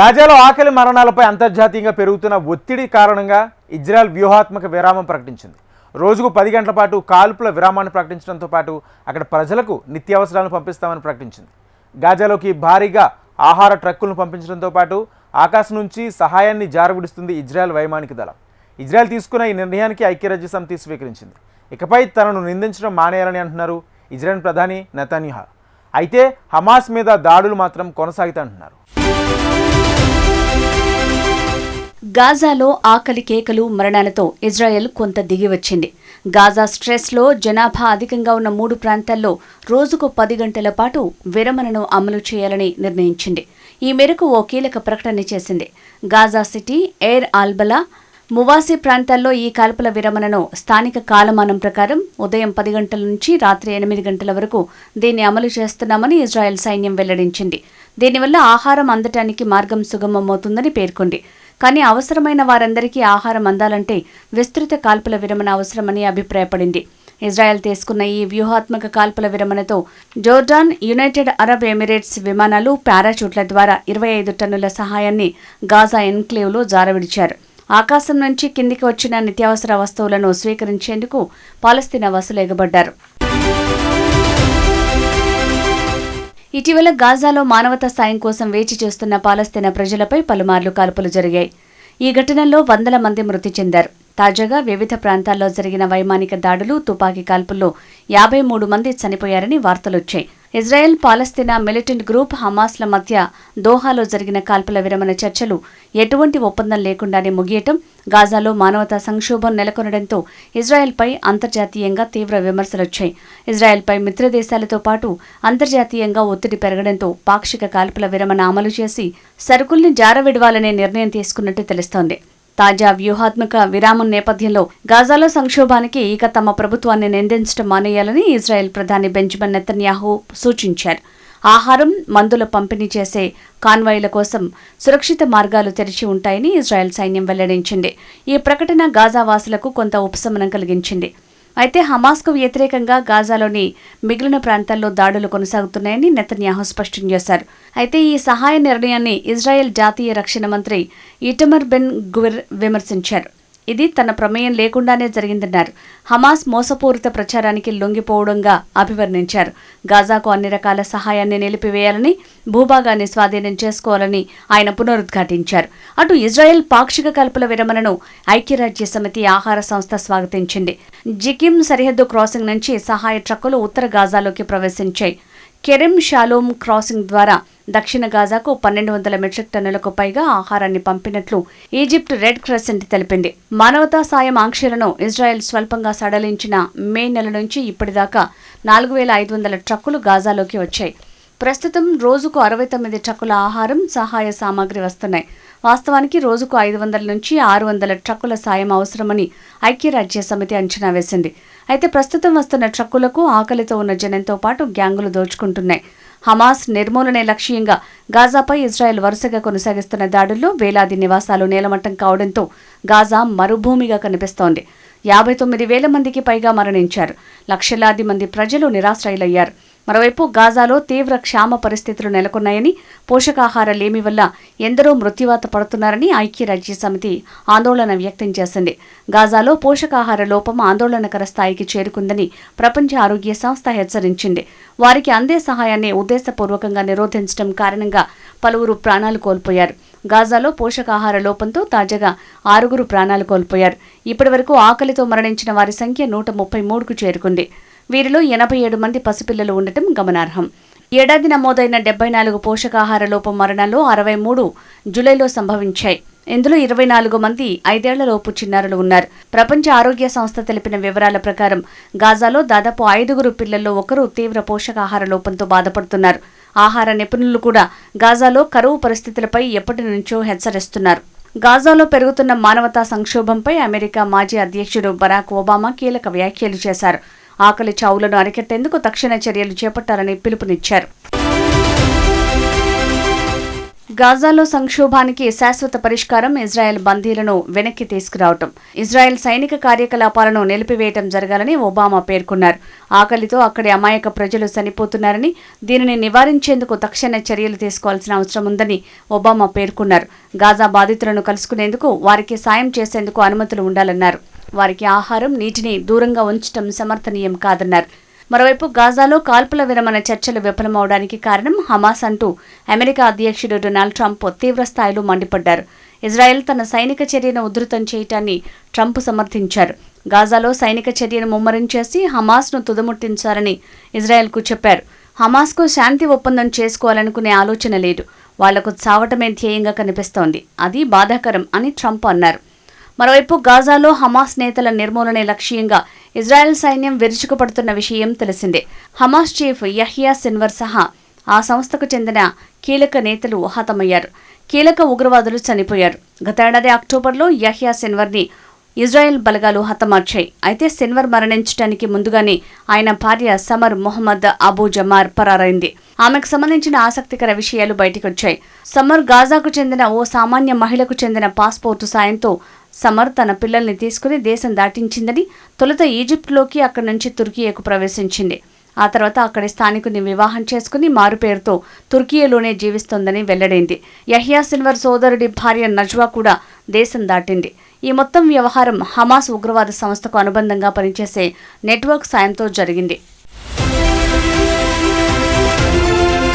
గాజాలో ఆకలి మరణాలపై అంతర్జాతీయంగా పెరుగుతున్న ఒత్తిడి కారణంగా ఇజ్రాయెల్ వ్యూహాత్మక విరామం ప్రకటించింది. రోజుకు పది గంటల పాటు కాల్పుల విరామాన్ని ప్రకటించడంతో పాటు అక్కడ ప్రజలకు నిత్యావసరాలను పంపిస్తామని ప్రకటించింది. గాజాలోకి భారీగా ఆహార ట్రక్కులను పంపించడంతో పాటు ఆకాశం నుంచి సహాయాన్ని జారవిడుస్తుంది ఇజ్రాయెల్ వైమానిక దళం. ఇజ్రాయెల్ తీసుకున్న ఈ నిర్ణయానికి ఐక్యరాజ్య సమితి స్వీకరించింది. ఇకపై తనను నిందించడం మానేయాలని అంటున్నారు ఇజ్రాయెల్ ప్రధాని నెతన్యాహు. అయితే హమాస్ మీద దాడులు మాత్రం కొనసాగుతాయంటున్నారు. గాజాలో ఆకలి కేకలు మరణాలతో ఇజ్రాయెల్ కొంత దిగివచ్చింది. గాజా స్ట్రెస్లో జనాభా అధికంగా ఉన్న మూడు ప్రాంతాల్లో రోజుకు పది గంటల పాటు విరమణను అమలు చేయాలని నిర్ణయించింది. ఈ మేరకు ఓ కీలక ప్రకటన చేసింది. గాజా సిటీ ఎయిర్ ఆల్బలా మువాసి ప్రాంతాల్లో ఈ కాల్పుల విరమణను స్థానిక కాలమానం ప్రకారం ఉదయం పది గంటల నుంచి రాత్రి ఎనిమిది గంటల వరకు దీన్ని అమలు చేస్తున్నామని ఇజ్రాయెల్ సైన్యం వెల్లడించింది. దీనివల్ల ఆహారం అందటానికి మార్గం సుగమమవుతుందని పేర్కొంది. కానీ అవసరమైన వారందరికీ ఆహారం అందాలంటే విస్తృత కాల్పుల విరమణ అవసరమని అభిప్రాయపడింది. ఇజ్రాయెల్ తీసుకున్న ఈ వ్యూహాత్మక కాల్పుల విరమణతో జోర్డాన్ యునైటెడ్ అరబ్ ఎమిరేట్స్ విమానాలు పారాచూట్ల ద్వారా ఇరవై ఐదు టన్నుల సహాయాన్ని గాజా ఎన్క్లేవ్లో జారవిడిచారు. ఆకాశం నుంచి కిందికి వచ్చిన నిత్యావసర వస్తువులను స్వీకరించేందుకు పాలస్తీనా వసూలు ఎగబడ్డారు. ఇటీవల గాజాలో మానవతా సాయం కోసం వేచి చూస్తున్న పాలస్తీనా ప్రజలపై పలుమార్లు కాల్పులు జరిగాయి. ఈ ఘటనల్లో వందల మంది మృతి చెందారు. తాజాగా వివిధ ప్రాంతాల్లో జరిగిన వైమానిక దాడులు తుపాకీ కాల్పుల్లో యాభై మూడు మంది చనిపోయారని వార్తలొచ్చాయి. ఇజ్రాయెల్ పాలస్తీనా మిలిటెంట్ గ్రూప్ హమాస్ల మధ్య దోహాలో జరిగిన కాల్పుల విరమణ చర్చలు ఎటువంటి ఒప్పందం లేకుండానే ముగియటం గాజాలో మానవతా సంక్షోభం నెలకొనడంతో ఇజ్రాయెల్పై అంతర్జాతీయంగా తీవ్ర విమర్శలొచ్చాయి ఇజ్రాయెల్పై మిత్రదేశాలతో పాటు అంతర్జాతీయంగా ఒత్తిడి పెరగడంతో పాక్షిక కాల్పుల విరమణ అమలు చేసి సరుకుల్ని జారవిడవాలనే నిర్ణయం తీసుకున్నట్టు తెలుస్తోంది. తాజా వ్యూహాత్మక విరామం నేపథ్యంలో గాజాలో సంక్షోభానికి ఇక తమ ప్రభుత్వాన్ని నిందించడం మానేయాలని ఇజ్రాయెల్ ప్రధాని బెంజమిన్ నెతన్యాహు సూచించారు. ఆహారం మందుల పంపిణీ చేసే కాన్వాయ్ల కోసం సురక్షిత మార్గాలు తెరిచి ఉంటాయని ఇజ్రాయెల్ సైన్యం వెల్లడించింది. ఈ ప్రకటన గాజా వాసులకు కొంత ఉపశమనం కలిగించింది. అయితే హమాస్కు వ్యతిరేకంగా గాజాలోని మిగిలిన ప్రాంతాల్లో దాడులు కొనసాగుతున్నాయని నెతన్యాహు స్పష్టం చేశారు. అయితే ఈ సహాయ నిర్ణయాన్ని ఇజ్రాయెల్ జాతీయ రక్షణ మంత్రి ఇటమర్ బెన్ గువెర్ విమర్శించారు. ఇది తన ప్రమేయం లేకుండానే జరిగిందన్నారు. హమాస్ మోసపూరిత ప్రచారానికి లొంగిపోవడంగా అభివర్ణించారు. గాజాకు అన్ని రకాల సహాయాన్ని నిలిపివేయాలని భూభాగాన్ని స్వాధీనం చేసుకోవాలని ఆయన పునరుద్ఘాటించారు. అటు ఇజ్రాయెల్ పాక్షిక కల్పల విరమణను ఐక్యరాజ్య సమితి ఆహార సంస్థ స్వాగతించింది. జికిమ్ సరిహద్దు క్రాసింగ్ నుంచి సహాయ ట్రక్కులు ఉత్తర గాజాలోకి ప్రవేశించాయి. కెరెమ్ షాలోమ్ క్రాసింగ్ ద్వారా దక్షిణ గాజాకు పన్నెండు వందల మెట్రిక్ టన్నులకు పైగా ఆహారాన్ని పంపినట్లు ఈజిప్ట్ రెడ్ క్రెసెంట్ తెలిపింది. మానవతా సాయం ఆంక్షలను ఇజ్రాయెల్ స్వల్పంగా సడలించిన మే నెల నుంచి ఇప్పటిదాకా నాలుగు వేల ఐదు వందల ట్రక్కులు గాజాలోకి వచ్చాయి. ప్రస్తుతం రోజుకు అరవై తొమ్మిది ట్రక్కుల ఆహారం సహాయ సామాగ్రి వస్తున్నాయి. వాస్తవానికి రోజుకు ఐదు వందల నుంచి ఆరు వందల ట్రక్కుల సాయం అవసరమని ఐక్యరాజ్య సమితి అంచనా వేసింది. అయితే ప్రస్తుతం వస్తున్న ట్రక్కులకు ఆకలితో ఉన్న జనంతో పాటు గ్యాంగులు దోచుకుంటున్నాయి. హమాస్ నిర్మూలనే లక్ష్యంగా గాజాపై ఇజ్రాయెల్ వరుసగా కొనసాగిస్తున్న దాడుల్లో వేలాది నివాసాలు నేలమట్టం కావడంతో గాజా మరుభూమిగా కనిపిస్తోంది. యాభై తొమ్మిది వేల మందికి పైగా మరణించారు. లక్షలాది మంది ప్రజలు నిరాశ్రయులయ్యారు. మరోవైపు గాజాలో తీవ్ర క్షామ పరిస్థితులు నెలకొన్నాయని పోషకాహార లేమి వల్ల ఎందరో మృత్యువాత పడుతున్నారని ఐక్యరాజ్య సమితి ఆందోళన వ్యక్తం చేసింది. గాజాలో పోషకాహార లోపం ఆందోళనకర స్థాయికి చేరుకుందని ప్రపంచ ఆరోగ్య సంస్థ హెచ్చరించింది. వారికి అందే సహాయాన్ని ఉద్దేశపూర్వకంగా నిరోధించడం కారణంగా పలువురు ప్రాణాలు కోల్పోయారు. గాజాలో పోషకాహార లోపంతో తాజాగా ఆరుగురు ప్రాణాలు కోల్పోయారు. ఇప్పటివరకు ఆకలితో మరణించిన వారి సంఖ్య నూట ముప్పై మూడుకు చేరుకుంది. వీరిలో ఎనభై ఏడు మంది పసిపిల్లలు ఉండటం గమనార్హం. ఏడాది నమోదైన డెబ్బై నాలుగు పోషకాహార లోపం మరణాలు అరవై మూడు జూలైలో సంభవించాయి. ఇందులో ఇరవై నాలుగు మంది ఐదేళ్ళలోపు చిన్నారులు ఉన్నారు. ప్రపంచ ఆరోగ్య సంస్థ తెలిపిన వివరాల ప్రకారం గాజాలో దాదాపు ఐదుగురు పిల్లల్లో ఒకరు తీవ్ర పోషకాహార లోపంతో బాధపడుతున్నారు. ఆహార నిపుణులు కూడా గాజాలో కరువు పరిస్థితులపై ఎప్పటి నుంచో హెచ్చరిస్తున్నారు. గాజాలో పెరుగుతున్న మానవతా సంక్షోభంపై అమెరికా మాజీ అధ్యక్షుడు బరాక్ ఒబామా కీలక వ్యాఖ్యలు చేశారు. ఆకలి చావులను అరికట్టేందుకు తక్షణ చర్యలు చేపట్టాలని పిలుపునిచ్చారు. గాజాలో సంక్షోభానికి శాశ్వత పరిష్కారం ఇజ్రాయెల్ బందీలను వెనక్కి తీసుకురావటం. ఇజ్రాయెల్ సైనిక కార్యకలాపాలను నిలిపివేయటం జరగాలని ఒబామా పేర్కొన్నారు. ఆకలితో అక్కడి అమాయక ప్రజలు చనిపోతున్నారని దీనిని నివారించేందుకు తక్షణ చర్యలు తీసుకోవాల్సిన అవసరం ఉందని ఒబామా పేర్కొన్నారు. గాజా బాధితులను కలుసుకునేందుకు వారికి సాయం చేసేందుకు అనుమతులు ఉండాలన్నారు. వారికి ఆహారం నీటిని దూరంగా ఉంచడం సమర్థనీయం కాదన్నారు. మరోవైపు గాజాలో కాల్పుల విరమణ చర్చలు విఫలమవడానికి కారణం హమాస్ అంటూ అమెరికా అధ్యక్షుడు డొనాల్డ్ ట్రంప్ తీవ్రస్థాయిలో మండిపడ్డారు. ఇజ్రాయెల్ తన సైనిక చర్యను ఉధృతం చేయటాన్ని ట్రంప్ సమర్థించారు. గాజాలో సైనిక చర్యను ముమ్మరం చేసి హమాస్ను తుదముట్టించారని ఇజ్రాయెల్కు చెప్పారు. హమాస్కు శాంతి ఒప్పందం చేసుకోవాలనుకునే ఆలోచన లేదు. వాళ్ళకు చావటమే ధ్యేయంగా కనిపిస్తోంది. అది బాధాకరం అని ట్రంప్ అన్నారు. మరోవైపు గాజాలో హమాస్ నేతల నిర్మూలనే లక్ష్యంగా ఇజ్రాయెల్ సైన్యం విరుచుకుపడుతున్న విషయం తెలిసిందే. హమాస్ చీఫ్ యహియా సిన్వర్ సహా ఆ సంస్థకు చెందిన కీలక నేతలు హతమయ్యారు. కీలక ఉగ్రవాదులు చనిపోయారు. గతేడాది అక్టోబర్లో యహియా సిన్వర్ని ఇజ్రాయెల్ బలగాలు హతమార్చాయి. అయితే సిన్వర్ మరణించడానికి ముందుగానే ఆయన భార్య సమర్ మొహమ్మద్ అబూ జమార్ పరారైంది. ఆమెకు సంబంధించిన ఆసక్తికర విషయాలు బయటకొచ్చాయి. సమర్ గాజాకు చెందిన ఓ సామాన్య మహిళకు చెందిన పాస్పోర్టు సాయంతో సమర్ తన పిల్లల్ని తీసుకుని దేశం దాటించిందని తొలుత ఈజిప్ట్లోకి అక్కడి నుంచి తుర్కియకు ప్రవేశించింది. ఆ తర్వాత అక్కడి స్థానికుని వివాహం చేసుకుని మారుపేరుతో తుర్కీయలోనే జీవిస్తోందని వెల్లడైంది. యహియా సిల్వర్ సోదరుడి భార్య నజ్వా కూడా దేశం దాటింది. ఈ మొత్తం వ్యవహారం హమాస్ ఉగ్రవాద సంస్థకు అనుబంధంగా పనిచేసే నెట్వర్క్ సాయంతో జరిగింది.